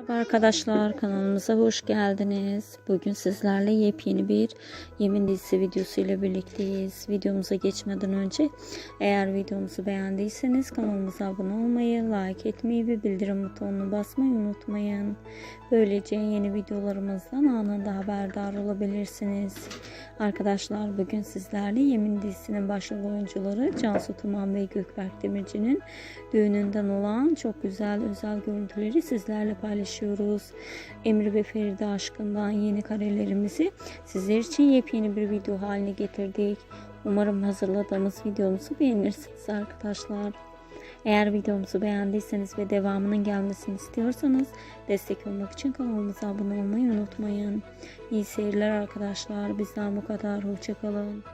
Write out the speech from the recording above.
Merhaba arkadaşlar kanalımıza hoş geldiniz. Bugün sizlerle yepyeni bir yemin dizisi videosu ile birlikteyiz. Videomuza geçmeden önce eğer videomuzu beğendiyseniz kanalımıza abone olmayı, like etmeyi ve bildirim butonunu basmayı unutmayın. Böylece yeni videolarımızdan anında haberdar olabilirsiniz. Arkadaşlar bugün sizlerle Yemin dizisinin başrol oyuncuları Cansu Tuman ve Gökberk Demirci'nin düğününden olan çok güzel özel görüntüleri sizlerle paylaşıyoruz. Emir ve Feride aşkından yeni karelerimizi sizler için yepyeni bir video haline getirdik. Umarım hazırladığımız videomuzu beğenirsiniz arkadaşlar. Eğer videomuzu beğendiyseniz ve devamının gelmesini istiyorsanız destek olmak için kanalımıza abone olmayı unutmayın. İyi seyirler arkadaşlar. Bizden bu kadar. Hoşçakalın.